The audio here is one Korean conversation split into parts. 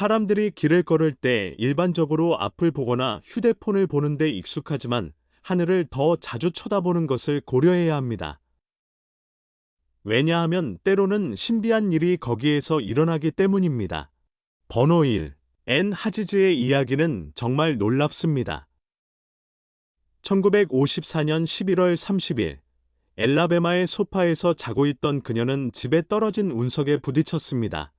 사람들이 길을 걸을 때 일반적으로 앞을 보거나 휴대폰을 보는 데 익숙하지만 하늘을 더 자주 쳐다보는 것을 고려해야 합니다. 왜냐하면 때로는 신비한 일이 거기에서 일어나기 때문입니다. 번호 1. 앤 하지즈의 이야기는 정말 놀랍습니다. 1954년 11월 30일, 엘라베마의 소파에서 자고 있던 그녀는 집에 떨어진 운석에 부딪혔습니다.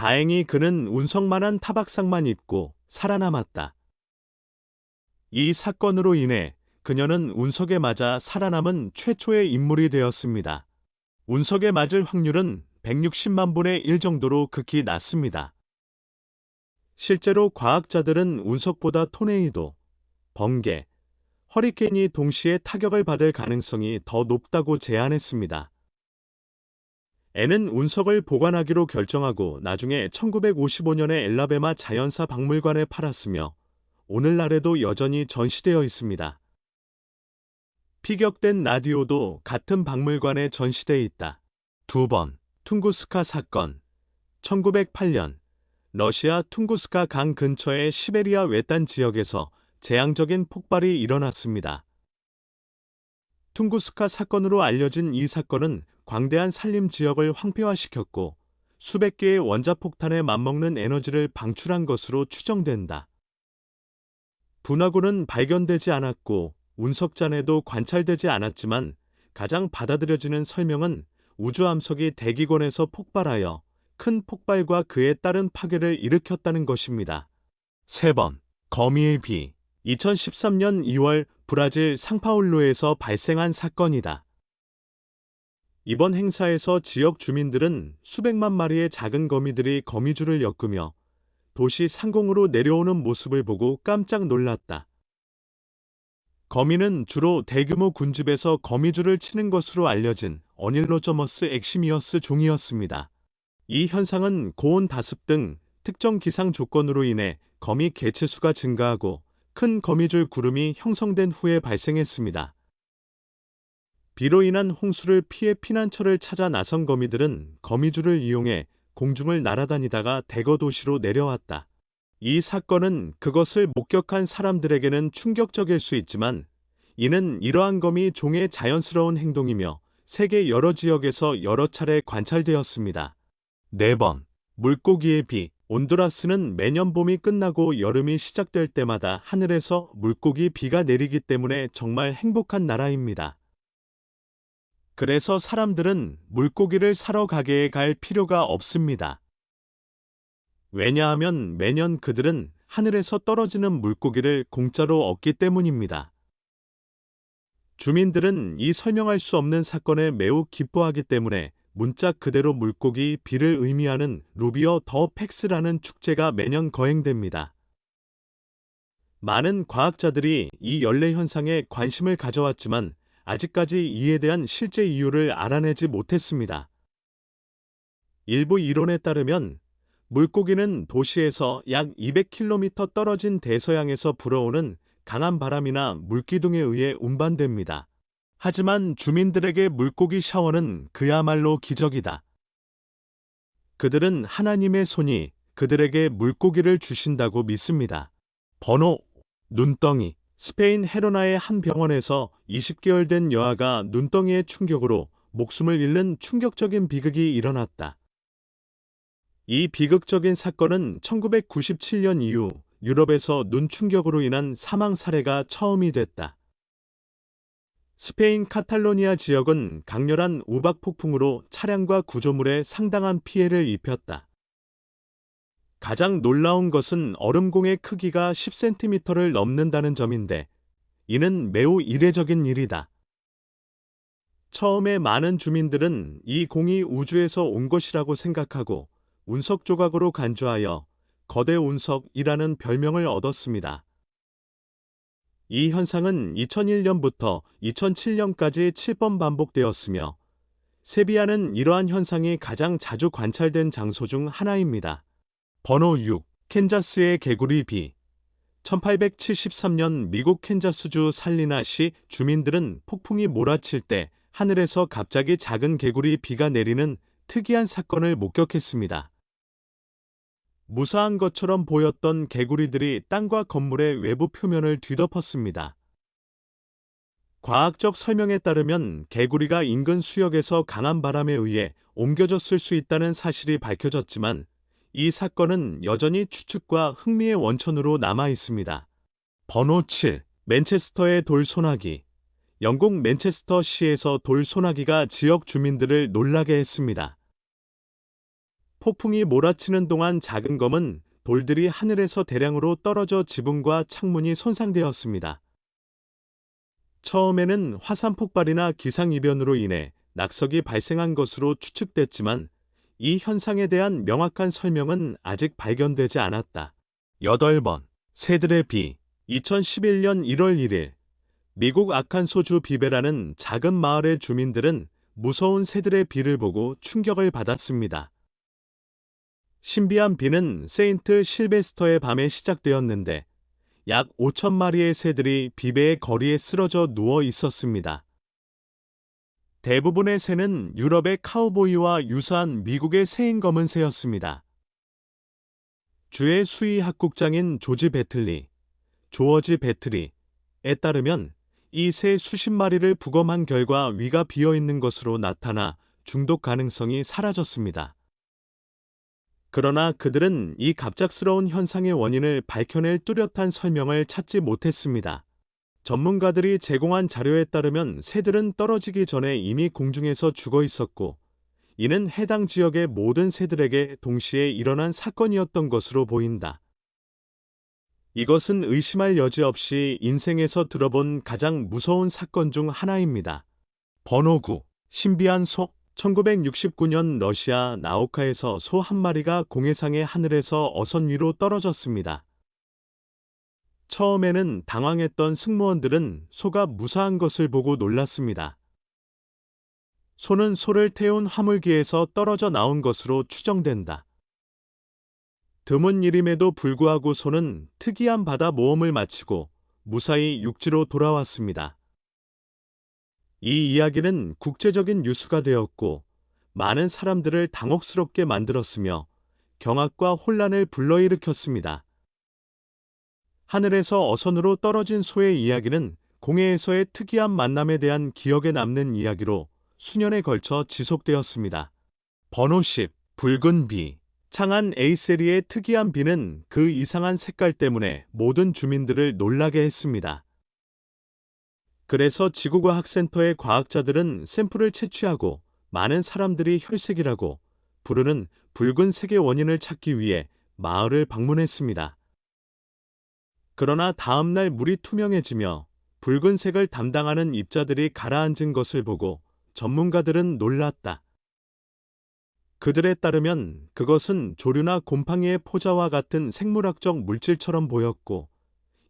다행히 그는 운석만한 타박상만 입고 살아남았다. 이 사건으로 인해 그녀는 운석에 맞아 살아남은 최초의 인물이 되었습니다. 운석에 맞을 확률은 160만 분의 1 정도로 극히 낮습니다. 실제로 과학자들은 운석보다 토네이도, 번개, 허리케인이 동시에 타격을 받을 가능성이 더 높다고 제안했습니다. 애는 운석을 보관하기로 결정하고 나중에 1955년에 엘라베마 자연사 박물관에 팔았으며 오늘날에도 여전히 전시되어 있습니다. 피격된 라디오도 같은 박물관에 전시돼 있다. 두 번, 퉁구스카 사건. 1908년, 러시아 퉁구스카 강 근처의 시베리아 외딴 지역에서 재앙적인 폭발이 일어났습니다. 퉁구스카 사건으로 알려진 이 사건은 광대한 산림 지역을 황폐화시켰고 수백 개의 원자폭탄에 맞먹는 에너지를 방출한 것으로 추정된다. 분화구는 발견되지 않았고 운석잔에도 관찰되지 않았지만 가장 받아들여지는 설명은 우주 함석이 대기권에서 폭발하여 큰 폭발과 그에 따른 파괴를 일으켰다는 것입니다. 3번 거미의 비 2013년 2월 브라질 상파울루에서 발생한 사건이다. 이번 행사에서 지역 주민들은 수백만 마리의 작은 거미들이 거미줄을 엮으며 도시 상공으로 내려오는 모습을 보고 깜짝 놀랐다. 거미는 주로 대규모 군집에서 거미줄을 치는 것으로 알려진 어닐로저머스 엑시미어스 종이었습니다. 이 현상은 고온 다습 등 특정 기상 조건으로 인해 거미 개체수가 증가하고 큰 거미줄 구름이 형성된 후에 발생했습니다. 비로 인한 홍수를 피해 피난처를 찾아 나선 거미들은 거미줄을 이용해 공중을 날아다니다가 대거 도시로 내려왔다. 이 사건은 그것을 목격한 사람들에게는 충격적일 수 있지만 이는 이러한 검이 종의 자연스러운 행동이며 세계 여러 지역에서 여러 차례 관찰되었습니다. 4번 물고기의 비 온두라스는 매년 봄이 끝나고 여름이 시작될 때마다 하늘에서 물고기 비가 내리기 때문에 정말 행복한 나라입니다. 그래서 사람들은 물고기를 사러 가게에 갈 필요가 없습니다. 왜냐하면 매년 그들은 하늘에서 떨어지는 물고기를 공짜로 얻기 때문입니다. 주민들은 이 설명할 수 없는 사건에 매우 기뻐하기 때문에 문자 그대로 물고기 비를 의미하는 루비어 더 팩스라는 축제가 매년 거행됩니다. 많은 과학자들이 이 연례 현상에 관심을 가져왔지만 아직까지 이에 대한 실제 이유를 알아내지 못했습니다. 일부 이론에 따르면 물고기는 도시에서 약 200km 떨어진 대서양에서 불어오는 강한 바람이나 물기둥에 의해 운반됩니다. 하지만 주민들에게 물고기 샤워는 그야말로 기적이다. 그들은 하나님의 손이 그들에게 물고기를 주신다고 믿습니다. 번호 눈덩이 스페인 헤로나의 한 병원에서 20개월 된 여아가 눈덩이의 충격으로 목숨을 잃는 충격적인 비극이 일어났다. 이 비극적인 사건은 1997년 이후 유럽에서 눈 충격으로 인한 사망 사례가 처음이 됐다. 스페인 카탈로니아 지역은 강렬한 우박 폭풍으로 차량과 구조물에 상당한 피해를 입혔다. 가장 놀라운 것은 얼음공의 크기가 10cm를 넘는다는 점인데 이는 매우 이례적인 일이다. 처음에 많은 주민들은 이 공이 우주에서 온 것이라고 생각하고 운석 조각으로 간주하여 거대 운석이라는 별명을 얻었습니다. 이 현상은 2001년부터 2007년까지 7번 반복되었으며 세비야는 이러한 현상이 가장 자주 관찰된 장소 중 하나입니다. 번호 6. 캔자스의 개구리 비 1873년 미국 캔자스주 살리나시 주민들은 폭풍이 몰아칠 때 하늘에서 갑자기 작은 개구리 비가 내리는 특이한 사건을 목격했습니다. 무사한 것처럼 보였던 개구리들이 땅과 건물의 외부 표면을 뒤덮었습니다. 과학적 설명에 따르면 개구리가 인근 수역에서 강한 바람에 의해 옮겨졌을 수 있다는 사실이 밝혀졌지만 이 사건은 여전히 추측과 흥미의 원천으로 남아 있습니다. 번호 7. 맨체스터의 돌소나기. 영국 맨체스터 시에서 돌소나기가 지역 주민들을 놀라게 했습니다. 폭풍이 몰아치는 동안 작은 검은 돌들이 하늘에서 대량으로 떨어져 지붕과 창문이 손상되었습니다. 처음에는 화산 폭발이나 기상이변으로 인해 낙석이 발생한 것으로 추측됐지만 이 현상에 대한 명확한 설명은 아직 발견되지 않았다. 8번 새들의 비 2011년 1월 1일 미국 아칸소주 비베라는 작은 마을의 주민들은 무서운 새들의 비를 보고 충격을 받았습니다. 신비한 비는 세인트 실베스터의 밤에 시작되었는데 약 5천 마리의 새들이 비배의 거리에 쓰러져 누워 있었습니다. 대부분의 새는 유럽의 카우보이와 유사한 미국의 새인 검은 새였습니다. 주의 수의 학국장인 조지 배틀리, 조어지 배틀리에 따르면 이 새 수십 마리를 부검한 결과 위가 비어 있는 것으로 나타나 중독 가능성이 사라졌습니다. 그러나 그들은 이 갑작스러운 현상의 원인을 밝혀낼 뚜렷한 설명을 찾지 못했습니다. 전문가들이 제공한 자료에 따르면 새들은 떨어지기 전에 이미 공중에서 죽어 있었고, 이는 해당 지역의 모든 새들에게 동시에 일어난 사건이었던 것으로 보인다. 이것은 의심할 여지 없이 인생에서 들어본 가장 무서운 사건 중 하나입니다. 번호 9. 신비한 소 1969년 러시아 나우카에서 소 한 마리가 공해상의 하늘에서 어선 위로 떨어졌습니다. 처음에는 당황했던 승무원들은 소가 무사한 것을 보고 놀랐습니다. 소는 소를 태운 화물기에서 떨어져 나온 것으로 추정된다. 드문 일임에도 불구하고 소는 특이한 바다 모험을 마치고 무사히 육지로 돌아왔습니다. 이 이야기는 국제적인 뉴스가 되었고 많은 사람들을 당혹스럽게 만들었으며 경악과 혼란을 불러일으켰습니다. 하늘에서 어선으로 떨어진 소의 이야기는 공해에서의 특이한 만남에 대한 기억에 남는 이야기로 수년에 걸쳐 지속되었습니다. 번호 10. 붉은 비. 창한 에이세리의 특이한 비는 그 이상한 색깔 때문에 모든 주민들을 놀라게 했습니다. 그래서 지구과학센터의 과학자들은 샘플을 채취하고 많은 사람들이 혈색이라고 부르는 붉은색의 원인을 찾기 위해 마을을 방문했습니다. 그러나 다음날 물이 투명해지며 붉은색을 담당하는 입자들이 가라앉은 것을 보고 전문가들은 놀랐다. 그들에 따르면 그것은 조류나 곰팡이의 포자와 같은 생물학적 물질처럼 보였고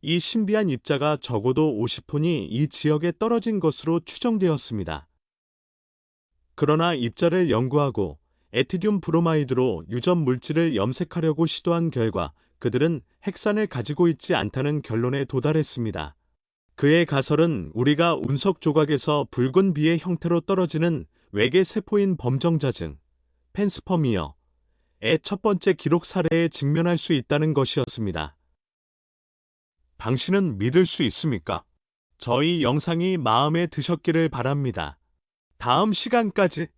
이 신비한 입자가 적어도 50톤이 이 지역에 떨어진 것으로 추정되었습니다. 그러나 입자를 연구하고 에티듐 브로마이드로 유전 물질을 염색하려고 시도한 결과 그들은 핵산을 가지고 있지 않다는 결론에 도달했습니다. 그의 가설은 우리가 운석 조각에서 붉은 비의 형태로 떨어지는 외계 세포인 범정자증, 펜스퍼미어 의 첫 번째 기록 사례에 직면할 수 있다는 것이었습니다. 당신은 믿을 수 있습니까? 저희 영상이 마음에 드셨기를 바랍니다. 다음 시간까지